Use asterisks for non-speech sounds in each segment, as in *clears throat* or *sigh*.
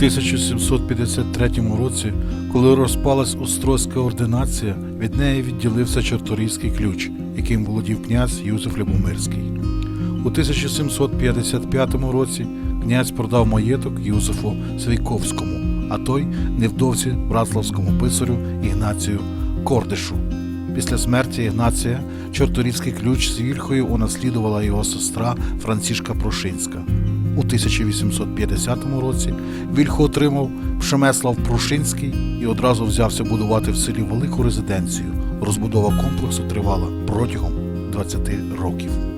1753 році, коли розпалась Острозька ординація, від неї відділився Чорторийський ключ, яким володів князь Юзеф Любомирський. У 1755 році князь продав маєток Юзефу Свійковському, а той невдовзі братславському писарю Ігнацію Кордишу. Після смерті Ігнація Чорторівський ключ з вільхою унаслідувала його сестра Францішка Прошинська. У 1850 році Вільху отримав Пшемеслав Прушинський і одразу взявся будувати в селі велику резиденцію. Розбудова комплексу тривала протягом 20 років.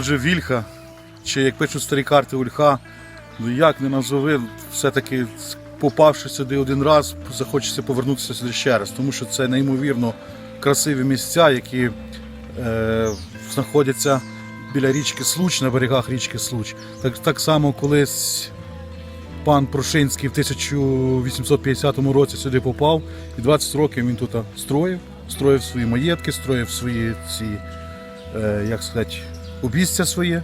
Отже, Вільха, чи як пишуть старі карти Ульха, ну як не назови, все-таки попавши сюди один раз, захочеться повернутися сюди ще раз, тому що це неймовірно красиві місця, які е, знаходяться біля річки Случ, на берегах річки Случ. Так, так само колись пан Прошинський в 1850 році сюди попав, і 20 років він тут строїв, строїв свої маєтки, строїв свої ці, е, як сказати, обійстя своє.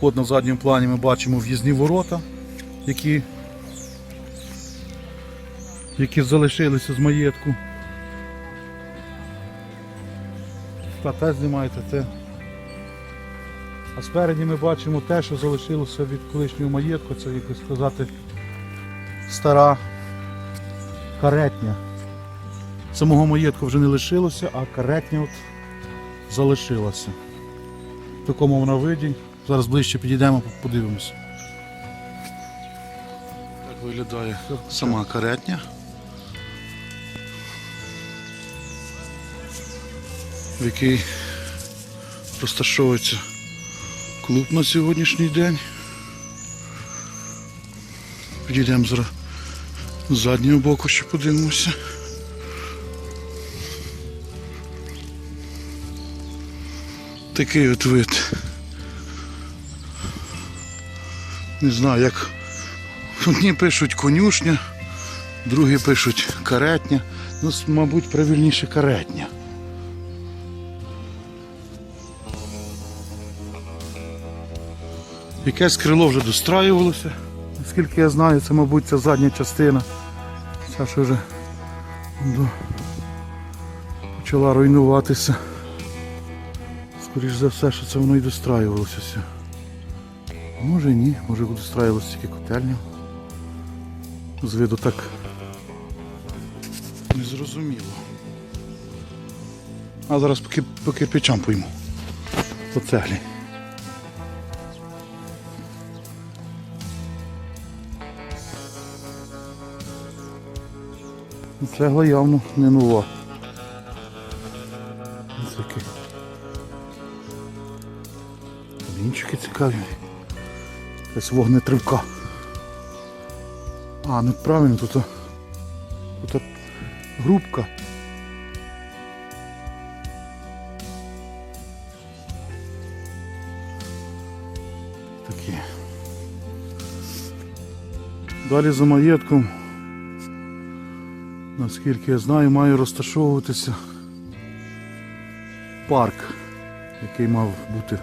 От на задньому плані ми бачимо в'їзні ворота, які, які залишилися з маєтку. Та те знімаєте те. А спереді ми бачимо те, що залишилося від колишнього маєтку, це як сказати стара каретня. Самого маєтку вже не лишилося, а каретня от залишилася. В такому вона виді. Зараз ближче підійдемо, подивимося. Так виглядає сама каретня. В якій розташовується клуб на сьогоднішній день. Підійдемо зараз з заднього боку, ще подивимося. Такий от вид. Не знаю, як одні пишуть конюшня, другі пишуть каретня. Ну, мабуть, правильніше каретня. Якесь крило вже достраювалося. Наскільки я знаю, це, мабуть, ця задня частина. Ця що вже до- почала руйнуватися. Скоріш за все, що це воно і достраювалося все. Може і ні, може достраювалося тільки котельня. З виду так незрозуміло. А зараз по, кир- по кирпичам пойму. По цеглі. Цегла явно не нова. Камінчики цікаві. Якась вогнетривка. А, ну правильно, тут, тут грубка. Такі. Далі за маєтком, наскільки я знаю, має розташовуватися парк, який мав бути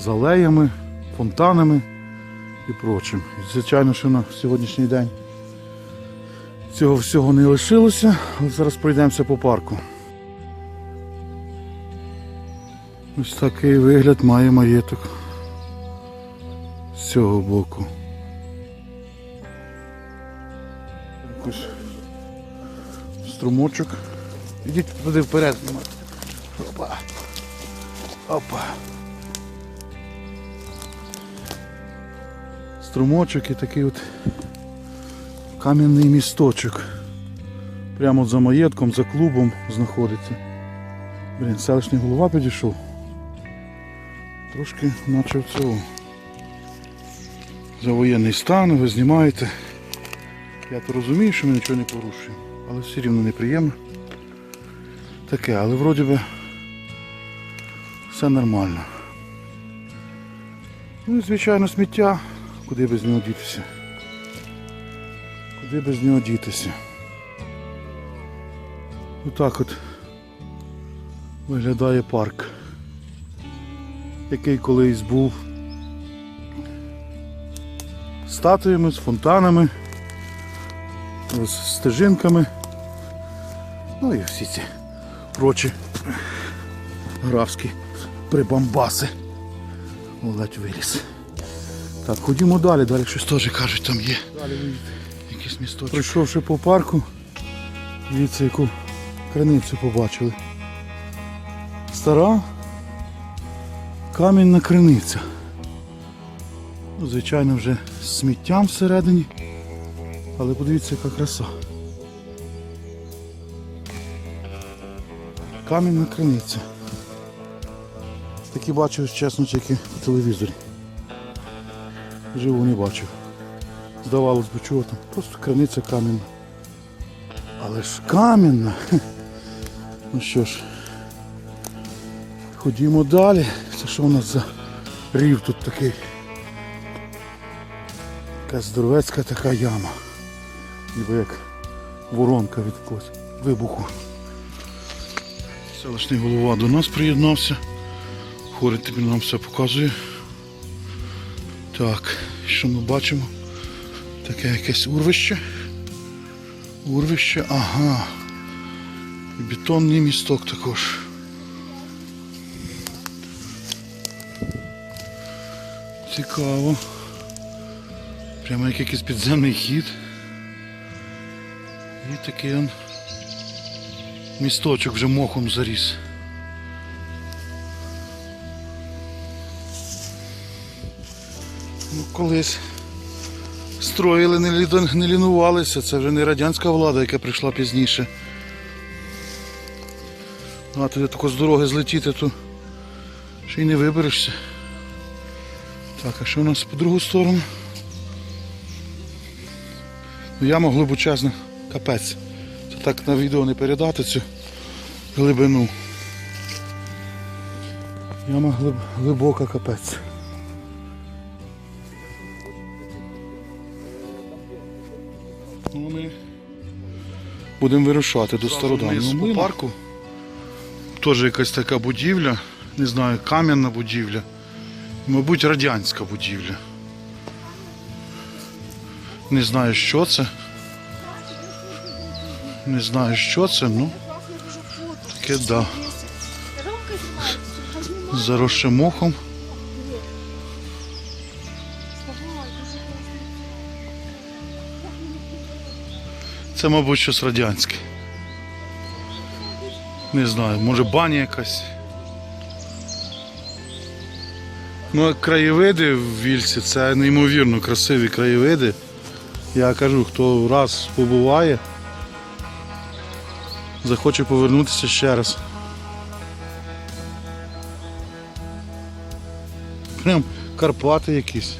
з алеями, фонтанами і прочим. І, звичайно, що на сьогоднішній день цього всього не лишилося, але зараз пройдемося по парку. Ось такий вигляд має маєток з цього боку. Якось струмочок. Ідіть туди вперед. Опа. Опа. Струмочок і такий от кам'яний місточок. Прямо за маєтком, за клубом знаходиться. Блін, селищний голова підійшов. Трошки наче цього. За воєнний стан, ви знімаєте. Я то розумію, що ми нічого не порушуємо, але все рівно неприємно. Таке, але вроді би Все нормально. Ну і звичайно сміття. Куди без нього дітися? Куди без нього дітися? Отак от виглядає парк, який колись був статуями, з фонтанами, з стежинками. Ну і всі ці прочі графські прибамбаси. Ледь виліз. Так, ходімо далі, далі щось теж кажуть, там є. Далі якийсь місточок. Прийшовши по парку, дивіться, яку криницю побачили. Стара камінна криниця. Ну, звичайно, вже з сміттям всередині. Але подивіться, яка краса. Камінна криниця. Такі бачив, чесно, тільки по телевізорі. Живу не бачив. Здавалось би, чого там. Просто криниця камінна. Але ж камінна. Ну що ж, ходімо далі. Це що у нас за рів тут такий? Якась здоровецька така яма. Ніби як воронка від якогось вибуху. Селищний голова до нас приєднався. Хорить тобі нам все показує. Так, що ми бачимо? Таке якесь урвище. Урвище, ага. Бетонний місток також. Цікаво. Прямо як якийсь підземний хід. І такий он місточок вже мохом заріс. Колись строїли, не, лі- не лінувалися. Це вже не радянська влада, яка прийшла пізніше. А туди тако з дороги злетіти, то ще й не виберешся. Так, а що у нас по другу сторону? Ну, яма глибочезна, капець. Це так на відео не передати цю глибину. Яма глиб, глибока капець. Будемо вирушати до стародавнього парку. Теж якась така будівля, не знаю, кам'яна будівля. Мабуть, радянська будівля. Не знаю, що це. Не знаю, що це, ну таке да. Заросше мохом. Це, мабуть, щось радянське. Не знаю, може баня якась. Ну, а краєвиди в Вільці це неймовірно красиві краєвиди. Я кажу, хто раз побуває, захоче повернутися ще раз. Прям Карпати якісь.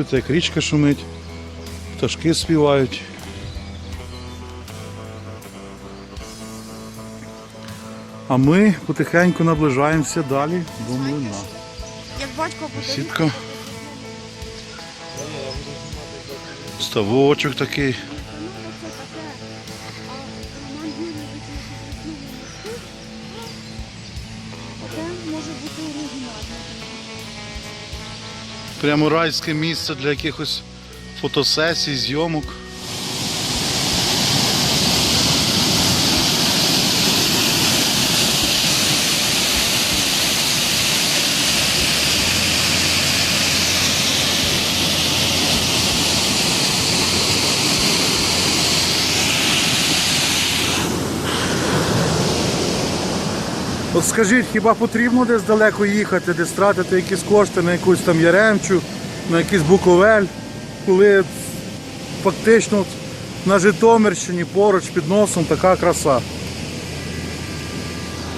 Чути, як річка шумить, пташки співають. А ми потихеньку наближаємося далі до млина. Як батько Сітка. Ставочок такий. Прямо райське місце для якихось фотосесій, зйомок. От скажіть, хіба потрібно десь далеко їхати, десь тратити якісь кошти на якусь там Яремчу, на якийсь Буковель, коли фактично на Житомирщині поруч під носом така краса.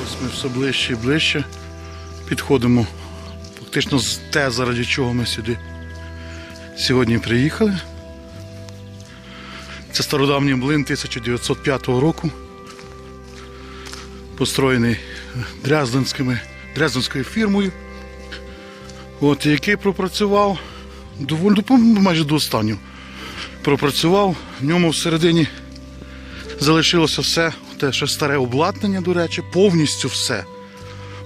Ось ми все ближче і ближче підходимо. Фактично те, заради чого ми сюди сьогодні приїхали. Це стародавній млин 1905 року. построєний Дрезденською фірмою. От, який пропрацював доволі ну, майже до останнього. Пропрацював, в ньому всередині залишилося все, те ще старе обладнання, до речі, повністю все.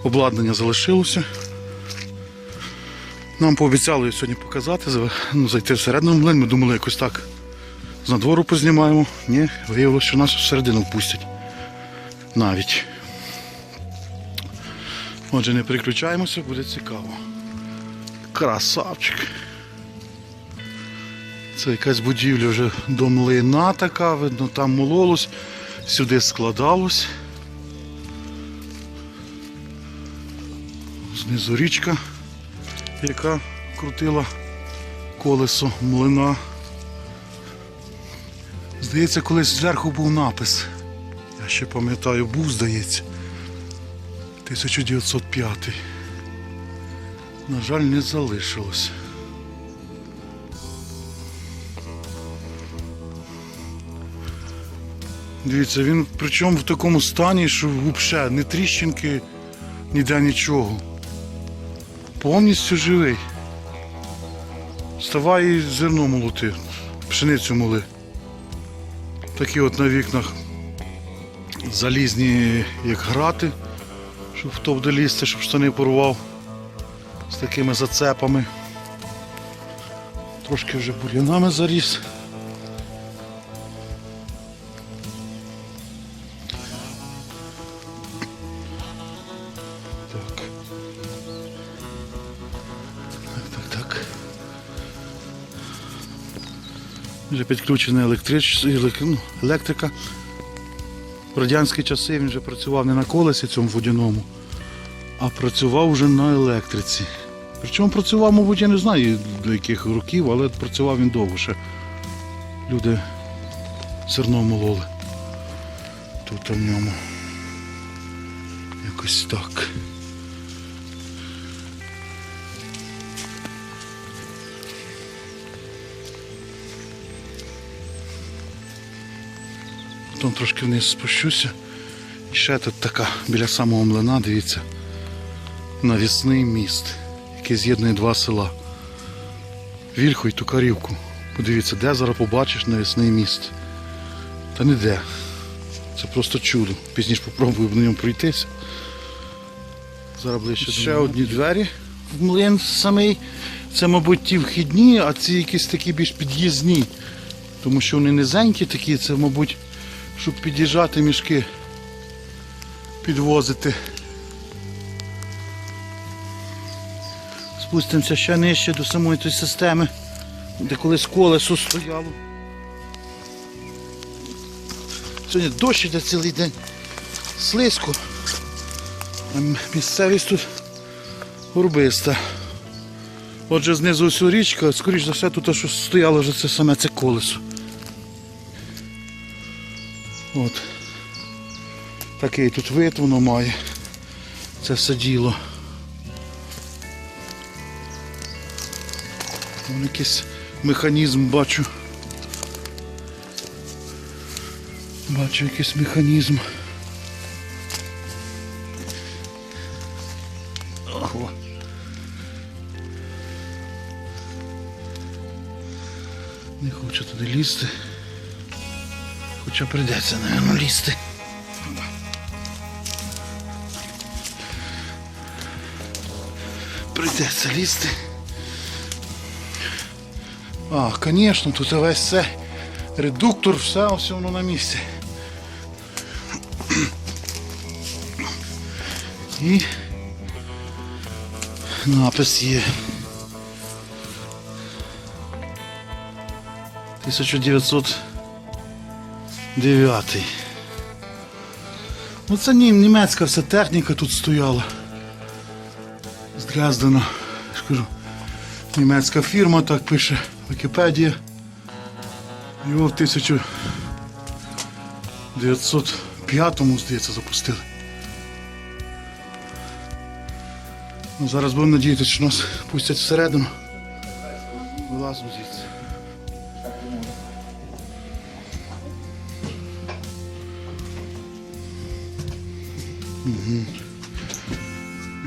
Обладнання залишилося. Нам пообіцяли сьогодні показати, ну, зайти всередину млин. Ми думали якось так з надвору познімаємо. Ні, виявилося, що нас всередину впустять. Навіть. Отже, не переключаємося, буде цікаво. Красавчик. Це якась будівля вже до млина така, видно, там мололось, сюди складалось. Знизу річка, яка крутила колесо млина. Здається, колись зверху був напис. Я ще пам'ятаю, був, здається. 1905. На жаль, не залишилось. Дивіться, він причому в такому стані, що взагалі не тріщинки, ніде нічого. Повністю живий. Вставай і зерно молоти, пшеницю моли. Такі от на вікнах залізні, як грати, щоб хто буде лізти, щоб штани порвав з такими зацепами. Трошки вже бур'янами заріс. Так, так, так. Вже підключена електрич... ну, електрика. В радянські часи він вже працював не на колесі цьому водяному, а працював вже на електриці. Причому працював, мабуть, я не знаю до яких років, але працював він довго ще. Люди зерно мололи. Тут в ньому. Якось так. Потім трошки вниз спущуся. І ще тут така біля самого млина, дивіться, навісний міст, який з'єднує два села. Вільху і Тукарівку. Подивіться, де зараз побачиш навісний міст. Та не де. Це просто чудо. Пізніше попробую на ньому пройтися. Зараз ближче. Ще одні двері в млин самий. Це, мабуть, ті вхідні, а ці якісь такі більш під'їзні. Тому що вони низенькі такі, це, мабуть, щоб під'їжджати мішки, підвозити. Спустимося ще нижче до самої тої системи, де колись колесо стояло. Сьогодні дощ іде цілий день. Слизько. А місцевість тут горбиста. Отже, знизу ось річка, скоріш за все, тут що стояло вже це саме це колесо. От. Такий тут вид воно має. Це все діло. Вон якийсь механізм бачу. Бачу якийсь механізм. Ого. Не хочу туди лізти. Хоча прийдеться, напевно, лізти. Прийдеться лізти. А, звісно, тут весь це редуктор, все, все воно на місці. І напис є. 1909. Ну це ні, німецька вся техніка тут стояла. З Дрездена. Я ж кажу, німецька фірма так пише Вікіпедія. Його в 1905-му, здається запустили. Ну, зараз будемо надіятися, що нас пустять всередину. Вилазимо звідси.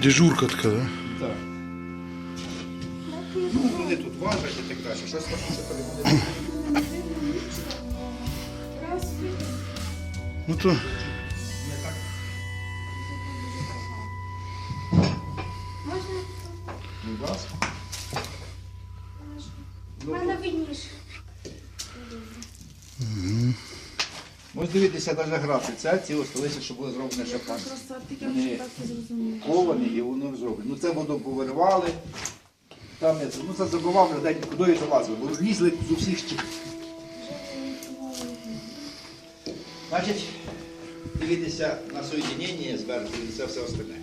Дежурка така, да? Так. Ну, вони тут важать і так далі. Щось там ще перебуде. Ну то Будь ласка. У мене видніше. Ось дивіться, навіть графи. Це ці ось колись, що були зроблені ще і зрозуміла. Ковані і воно зроблено. Ну це воно повиривали. Там я це, ну це забивав, вже день куди залазив, бо лізли з усіх щів. Значить, дивіться на соєдинення зверху і це все остальне.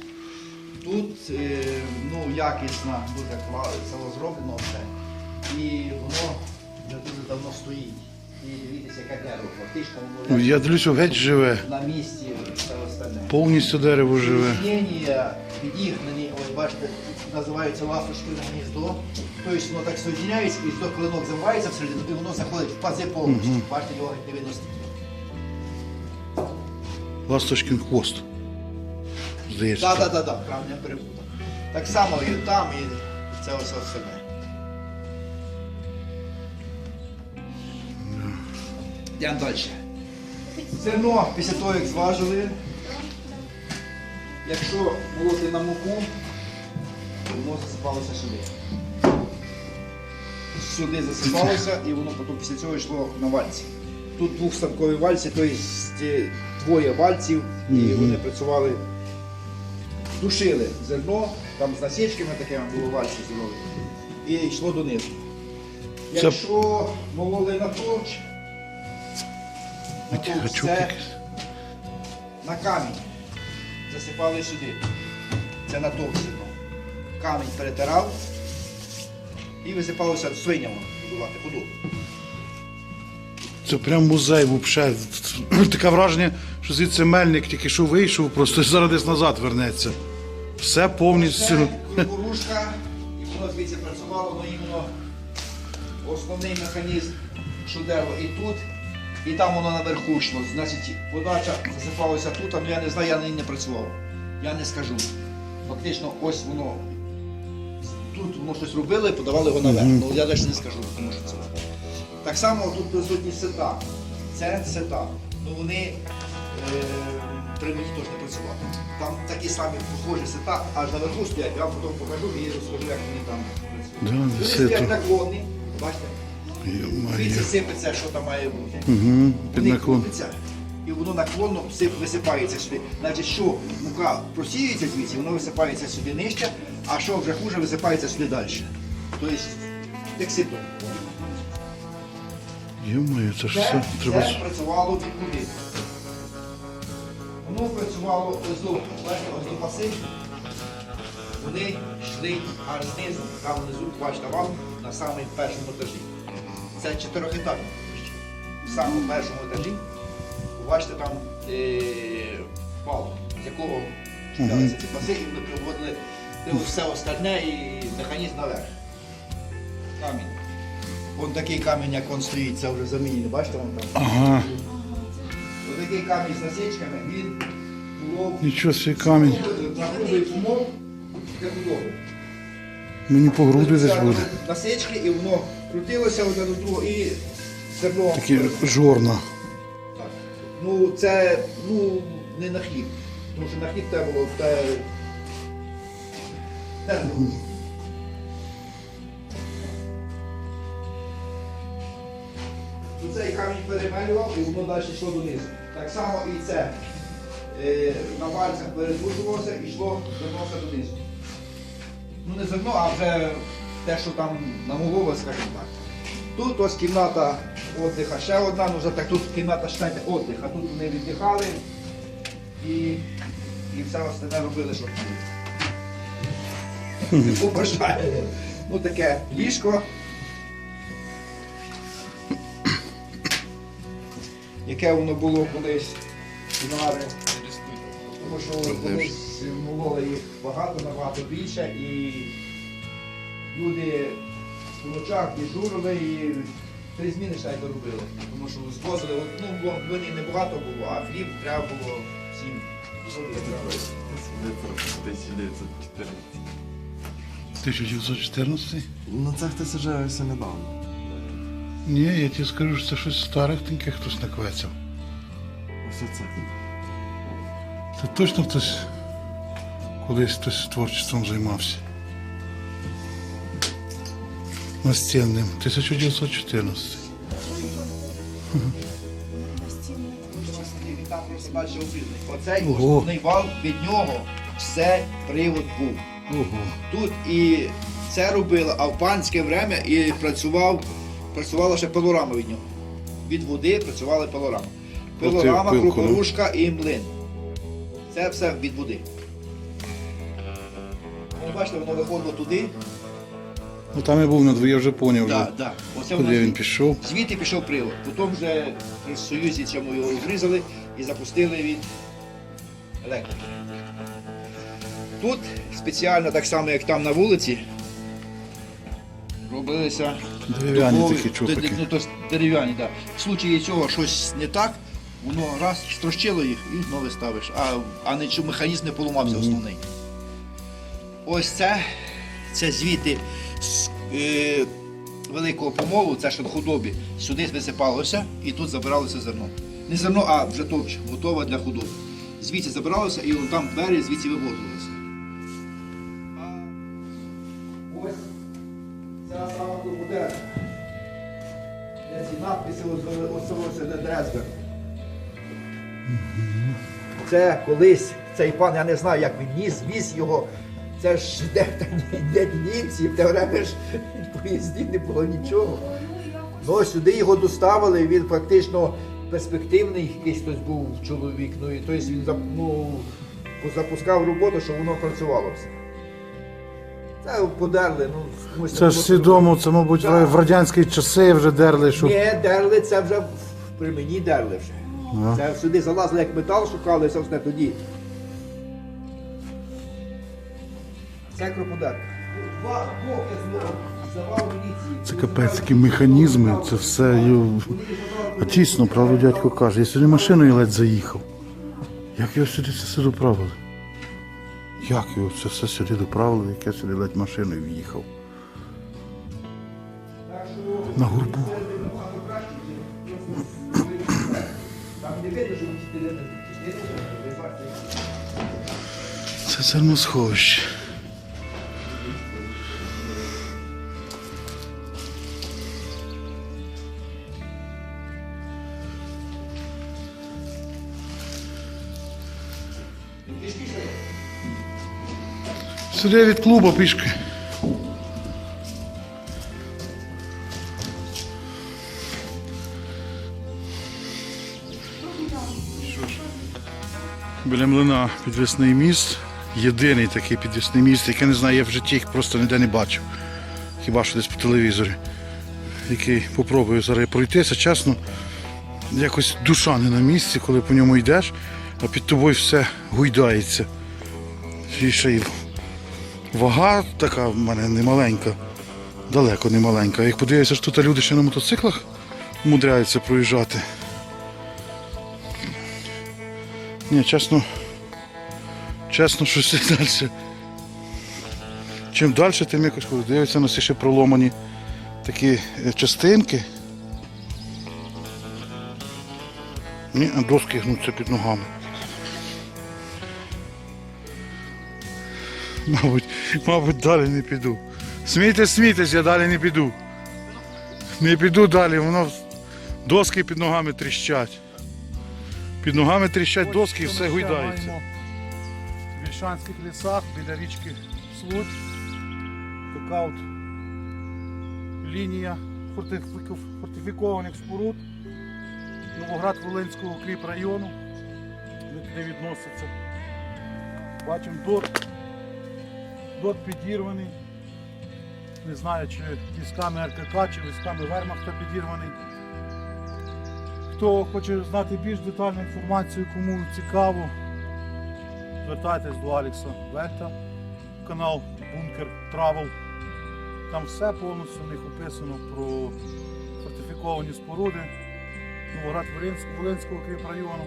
Тут е, ну, якісно, дуже кла- зроблено все. І воно вже дуже давно стоїть. І дивіться, яке дерево. Фактично воно я дивлюся, геть живе. на місці все остальне. Повністю дерево живе. Соединення підігнані, ось бачите, називаються ласточкине гніздо. Тобто воно так соєдиняється, і то клинок замивається всередину, і воно заходить в пази повністю. Бачите, його не видно стільки. Ласточкин хвост. Здається. Так, так, так, так, правильно перепутав. Так само і там, і це ось остальне. Йдемо далі. Зерно після того, як зважили, якщо молоти на муку, воно засипалося сюди. Сюди засипалося і воно потім після цього йшло на вальці. Тут двохставкові вальці, тобто двоє вальців, і вони працювали, душили зерно, там з насічками такими було вальці зробили, і йшло донизу. Якщо мололи на товч, це якийсь. на камінь засипали сюди. Це на товщину. Камінь перетирав і висипалося свиням будувати ходу. Це прям музей взагалі. *clears throat* Таке враження, що звідси мельник тільки що вийшов, просто зараз десь назад вернеться. Все повністю. Це *laughs* кукурушка, і воно звідси працювало, воно іменно основний механізм, що дерево і тут, і там воно наверху йшло. Значить, подача засипалася тут, а я не знаю, я на ній не працював. Я не скажу. Фактично, ось воно. Тут воно щось робили і подавали його наверх. Ну я навіть не скажу, тому що це. Так само тут присутні сета. Це сета. Ну вони е, при мені теж не працювали. Там такі самі похожі сета, аж наверху стоять, я вам потім покажу і розкажу, як вони там працюють. Вони стоять наклонні, бачите? Йо-моє. Сипеться, що там має бути. Угу, під Вони наклон. крутяться, і воно наклонно всип- висипається сюди. Значить, що мука просіюється звідси, воно висипається сюди нижче, а що вже хуже, висипається сюди далі. Тобто, як сито. Йо-моє, це ж Це, все треба. це працювало від куди. Воно працювало ось до, бачите, ось до паси. Вони йшли аж знизу, там внизу, бачите, вам на самому першому етажі. Це чотирьохетажне приміщення. В самому першому етажі, бачите, там е, пал, з якого читалися ці паси, і вони приводили де все остальне і механізм наверх. Камінь. Вон такий камінь, як він стоїть, це вже замінений, бачите, вон там. Ага. Ось такий камінь з насічками, він було Нічого собі камінь. на грубий для будови. Мені по груди десь буде. Насічки, і воно крутилося одне до другого, і зерно. Такі жорна. Так. Ну, це ну, не на хліб. Тому що на хліб треба було те. те ну, Ну, Цей камінь перемелював і воно далі йшло донизу. Так само і це е, на пальцях перезвужувалося і йшло зернося донизу. Ну не зерно, а вже те, що там намололо, скажімо так. Тут ось кімната віддиха, ще одна, ну вже так тут кімната считайте, віддих, а тут вони віддихали і, і все остальне робили, що хотіли. Побажаю. Ну таке ліжко. Яке воно було колись нари. Тому що колись мололи їх багато, набагато більше і люди в ночах дежурили і три зміни ще й доробили. Тому що звозили, от, ну, бо мені не багато було, а хліб треба було всім 1914. 1914? Ну це хтось уже ось недавно. Ні, я тобі скажу, що це щось старих тільки хтось наквецяв. Ось оце. Це точно хтось колись хтось творчеством займався. Настільним. 1914. Він там просто далі опізний. Оцей основний вал від нього все привод був. Ого. Тут і це робили, а в панське время і працював, працювала ще пилорама від нього. Від води працювали пилорама. Пилорама, ну. і млин. Це все від води. Ну, бачите, воно виходило туди. Ну там я був на дві, я вже поняв. вже, Да, да. Оце Куди він пішов. Звідти пішов привод. Потім вже при Союзі цьому його зрізали і запустили від електрики. Тут спеціально так само, як там на вулиці, робилися Дерев'яні дубові- такі чупики. Ну, то дерев'яні, так. Да. В случаї цього щось не так, воно раз строщило їх і нове ставиш. А, а не що механізм не поламався основний. Ось це, це звідти е, великого помолу, це що в худобі, сюди висипалося і тут забиралося зерно. Не зерно, а вже топч, готове для худоби. Звідси забиралося і там двері звідси вивозилися. Ось ця сама турбудера. Де ці надписи оселилися де Дрезден. Це колись цей пан, я не знаю, як він ніс, віз його. Це ж де, де німці, в те время ж поїздів не було нічого. Ну, сюди його доставили, він практично перспективний якийсь хтось був чоловік. Ну і тобто він ну, запускав роботу, щоб воно працювало все. Це подерли, ну Це ж свідомо, це, мабуть, Да. в радянські часи вже дерли, що. Ні, дерли, це вже при мені дерли вже. Ага. Це сюди залазили, як метал шукали, це все тоді. Це здавав міліції. Це капець, такі механізми, це все. А тісно, правда, дядько каже, я сюди машиною ледь заїхав. Як його сюди це все доправили? Як його це все сюди доправили, як я сюди ледь машиною в'їхав? На гурбу. Там не Сюди від клубу пішки. Біля млина підвісний міст. Єдиний такий підвісний міст, який не знаю, я в житті їх просто ніде не бачив. Хіба що десь по телевізорі. Який попробую зараз пройтися, чесно. Якось душа не на місці, коли по ньому йдеш, а під тобою все гуйдається. І ще вага така в мене не маленька, далеко не маленька. Як подивишся, що тут люди ще на мотоциклах умудряються проїжджати. Ні, чесно, чесно, щось *laughs* далі. Чим далі, тим якось коли дивиться, у нас ще проломані такі е, частинки. Ні, доски гнуться під ногами. *laughs* Мабуть, мабуть, далі не піду. Смійтесь, смійтесь, я далі не піду. Не піду далі, воно доски під ногами тріщать. Під ногами тріщать доски і все гуйдається. В Вільшанських лісах біля річки Случ. Така от лінія фортифікованих споруд Новоград Волинського укріп району. Вони туди відносяться. Бачимо дот. Дот підірваний. Не знаю, чи військами РКК, чи військами Вермахта підірваний. Хто хоче знати більш детальну інформацію, кому цікаво, звертайтесь до Алекса Вехта, канал Бункер Travel. Там все повністю в них описано про фортифіковані споруди Новоград Волинського Волинського кріп району.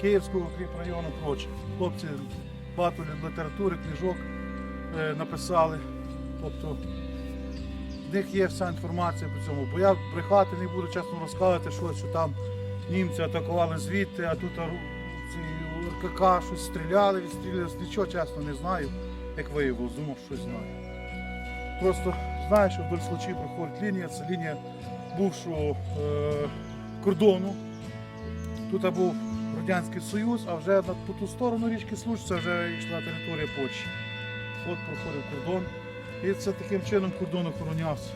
Київського району проче. Хлопці багато літератури, книжок написали. Тобто в них є вся інформація по цьому. Бо я брехати не буду чесно розказувати, що, що там німці атакували звідти, а тут ці РКК щось стріляли, відстріляли. Нічого чесно не знаю, як виявилось, думав, щось знаю. Просто знаю, що вдоль Случі проходить лінія, це лінія бувшого е, кордону. Тут був Радянський Союз, а вже по ту сторону річки Случ це вже йшла територія Польщі. От проходив кордон. І це таким чином кордон охоронявся.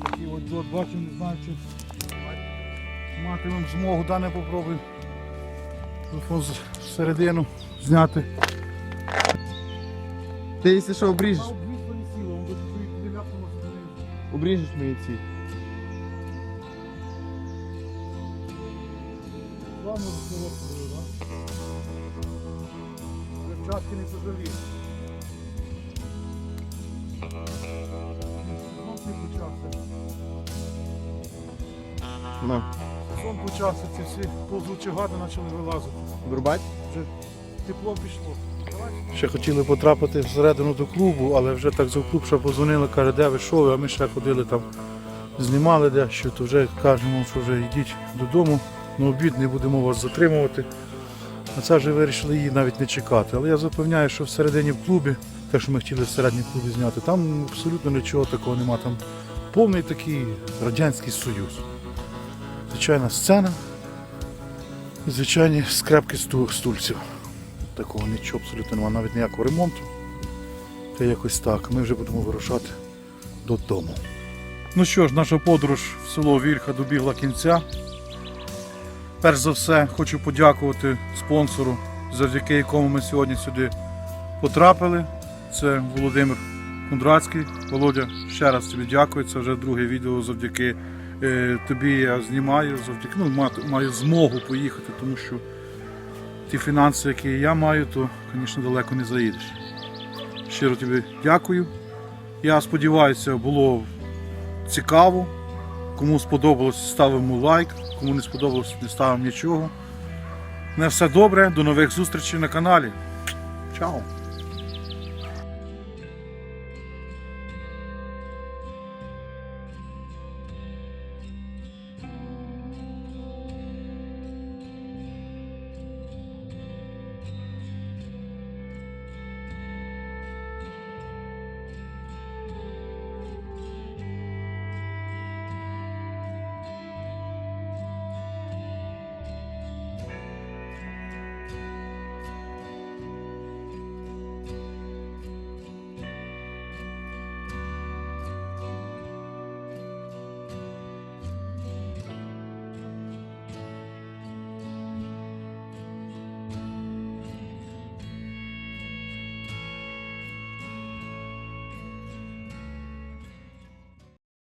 Отакий от джот, бачу, не знаю, чи матимемо змогу, да не попробую телефон зняти. Ти якщо що обріжеш, обріжеш мої ці. Ладно, розповідали, не. Сезон не почався. На, Сезон почався, ці всі повзучі гади почали вилазити. вирубать? Вже тепло пішло. Ще хотіли потрапити всередину до клубу, але вже так за клуб ще позвонили, каже, де ви що ви, а ми ще ходили там, знімали дещо, то вже кажемо, що вже йдіть додому, на обід не будемо вас затримувати. А це вже вирішили її навіть не чекати. Але я запевняю, що всередині в клубі, те, що ми хотіли всередині клубі зняти, там абсолютно нічого такого нема. Там повний такий Радянський Союз. Звичайна сцена, і звичайні скрепки сту- стульців. Такого нічого абсолютно немає, навіть ніякого ремонту. Та якось так. Ми вже будемо вирушати додому. Ну що ж, наша подорож в село Вільха добігла кінця. Перш за все, хочу подякувати спонсору, завдяки якому ми сьогодні сюди потрапили. Це Володимир Кондрацький. Володя, ще раз тобі дякую. Це вже друге відео завдяки е, тобі я знімаю, завдяки ну, маю, маю змогу поїхати, тому що ті фінанси, які я маю, то, звісно, далеко не заїдеш. Щиро тобі дякую. Я сподіваюся, було цікаво. Кому сподобалось, ставимо лайк, кому не сподобалось, не ставимо нічого. На все добре, до нових зустрічей на каналі. Чао!